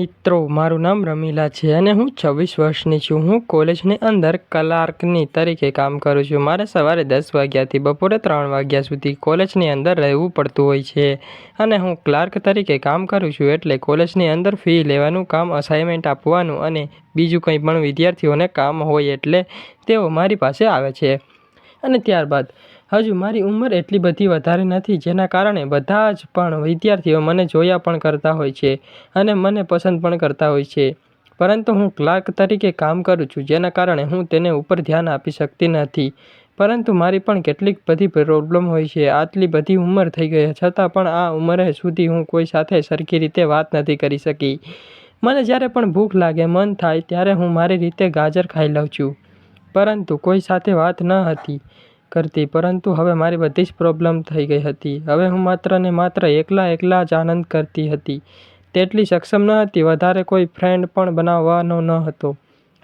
મિત્રો, મારું નામ રમીલા છે અને હું છવ્વીસ વર્ષની છું. હું કોલેજની અંદર ક્લાર્કની તરીકે કામ કરું છું. મારે સવારે દસ વાગ્યાથી બપોરે ત્રણ વાગ્યા સુધી કોલેજની અંદર રહેવું પડતું હોય છે અને હું ક્લાર્ક તરીકે કામ કરું છું એટલે કોલેજની અંદર ફી લેવાનું, કામ અસાઇનમેન્ટ આપવાનું અને બીજું કંઈ પણ વિદ્યાર્થીઓને કામ હોય એટલે તેઓ મારી પાસે આવે છે. અને ત્યારબાદ હજુ મારી ઉંમર એટલી બધી વધારે નથી, જેના કારણે બધા જ પણ વિદ્યાર્થીઓ મને જોયા પણ કરતા હોય છે અને મને પસંદ પણ કરતા હોય છે. પરંતુ હું ક્લાર્ક તરીકે કામ કરું છું, જેના કારણે હું તેને ઉપર ધ્યાન આપી શકતી નથી. પરંતુ મારી પણ કેટલીક બધી પ્રોબ્લેમ હોય છે. આટલી બધી ઉંમર થઈ ગઈ, છતાં પણ આ ઉંમરે સુધી હું કોઈ સાથે સરખી રીતે વાત નથી કરી શકી. મને જ્યારે પણ ભૂખ લાગે, મન થાય, ત્યારે હું મારી રીતે ગાજર ખાઈ લઉં છું. પરંતુ કોઈ સાથે વાત ન હતી. કરતી, પરંતુ હવે મારી બધી જ પ્રોબ્લેમ થઈ ગઈ હતી. હવે હું માત્ર ને માત્ર એકલા એકલા જ આનંદ કરતી હતી. તેટલી સક્ષમ ન હતી, વધારે કોઈ ફ્રેન્ડ પણ બનાવવાનો ન હતો.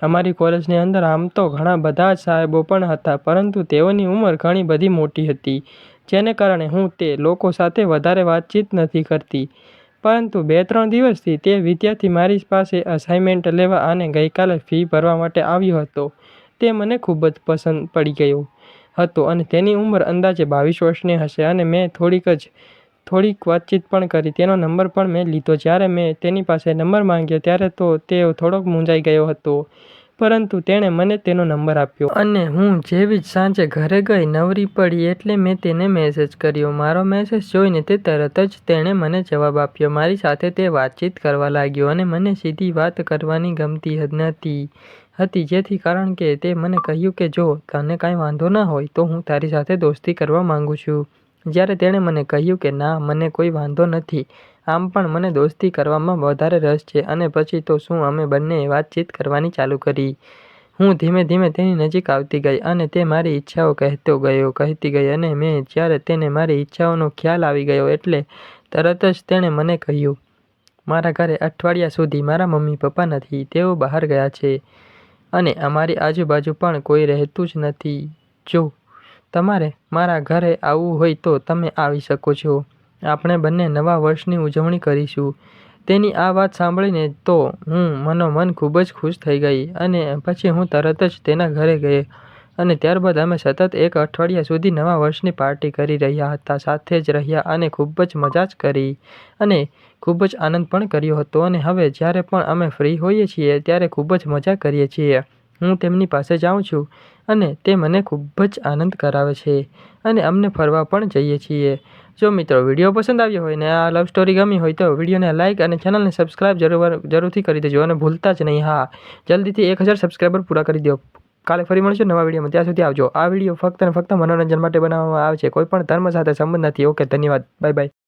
અમારી કોલેજની અંદર આમ તો ઘણા બધા જ સાહેબો પણ હતા, પરંતુ તેઓની ઉંમર ઘણી બધી મોટી હતી, જેને કારણે હું તે લોકો સાથે વધારે વાતચીત નથી કરતી. પરંતુ બે ત્રણ દિવસથી તે વિદ્યાર્થી મારી પાસે અસાઇનમેન્ટ લેવા અને ગઈકાલે ફી ભરવા માટે આવ્યો હતો. તે મને ખૂબ જ પસંદ પડી ગયો. હતો અને તેની ઉંમર અંદાજે બાવીસ વર્ષની હશે અને મેં થોડીક જ, થોડીક વાતચીત પણ કરી. તેનો નંબર પણ મેં લીધો. જ્યારે મેં તેની પાસે નંબર માંગ્યો, ત્યારે તો તે થોડોક મૂંઝાઈ ગયો હતો. પરંતુ તેણે મને તેનો નંબર આપ્યો. અને હું જેવી જ સાંજે ઘરે ગઈ નવરી પડી એટલે મેં તેને મેસેજ કર્યો. મારો મેસેજ જોઈને તે તરત જ તેણે મને જવાબ આપ્યો. મારી સાથે તે વાતચીત કરવા લાગ્યો અને મને સીધી વાત કરવાની ગમતી નથી હતી જેથી કારણ કે તે મને કહ્યું કે જો તને કાંઈ વાંધો ન હોય તો હું તારી સાથે દોસ્તી કરવા માંગુ છું. જ્યારે તેણે મને કહ્યું કે, ના, મને કોઈ વાંધો નથી. આમ પણ મને દોસ્તી કરવામાં વધારે રસ છે અને પછી તો શું અમે બંનેએ વાતચીત કરવાની ચાલુ કરી. હું ધીમે ધીમે તેની નજીક આવતી ગઈ અને તે મારી ઈચ્છાઓ કહેતો ગયો, કહેતી ગઈ અને મેં જ્યારે તેને મારી ઈચ્છાઓનો ખ્યાલ આવી ગયો એટલે તરત જ તેણે મને કહ્યું, મારા ઘરે અઠવાડિયા સુધી મારા મમ્મી પપ્પા નથી, તેઓ બહાર ગયા છે અને અમારી આજુબાજુ પણ કોઈ રહેતું જ નથી. જો તમારે મારા ઘરે આવવું હોય તો તમે આવી શકો છો. આપણે બંને નવા વર્ષની ઉજવણી કરીશું. તેની આ વાત સાંભળીને તો હું મનોમન ખૂબ જ ખુશ થઈ ગઈ અને પછી હું તરત જ તેના ઘરે ગઈ અને ત્યારબાદ અમે સતત એક અઠવાડિયા સુધી નવા વર્ષની પાર્ટી કરી રહ્યા હતા, સાથે જ રહ્યા અને ખૂબ જ મજા જ કરી અને ખૂબ જ આનંદ પણ કર્યો હતો અને હવે જ્યારે પણ અમે ફ્રી હોઈએ છીએ ત્યારે ખૂબ જ મજા કરીએ છીએ. હું તેમની પાસે જાઉં છું અને તે મને ખૂબ જ આનંદ કરાવે છે અને અમને ફરવા પણ જઈએ છીએ. જો મિત્રો વીડિયો પસંદ આવ્યો હોય ને આ લવ સ્ટોરી ગમી હોય તો વિડીયોને લાઇક અને ચેનલને સબસ્ક્રાઇબ જરૂર જરૂરથી કરી દેજો અને ભૂલતા જ નહીં. હા, જલ્દીથી એક હજાર સબસ્ક્રાઈબર પૂરા કરી દો. કાલે ફરી મળશું નવા વિડીયોમાં. ત્યાં સુધી આવજો. આ વીડિયો ફક્ત અને ફક્ત મનોરંજન માટે બનાવવામાં આવે છે. કોઈ પણ ધર્મ સાથે સંબંધ નથી. ઓકે, ધન્યવાદ. Bye bye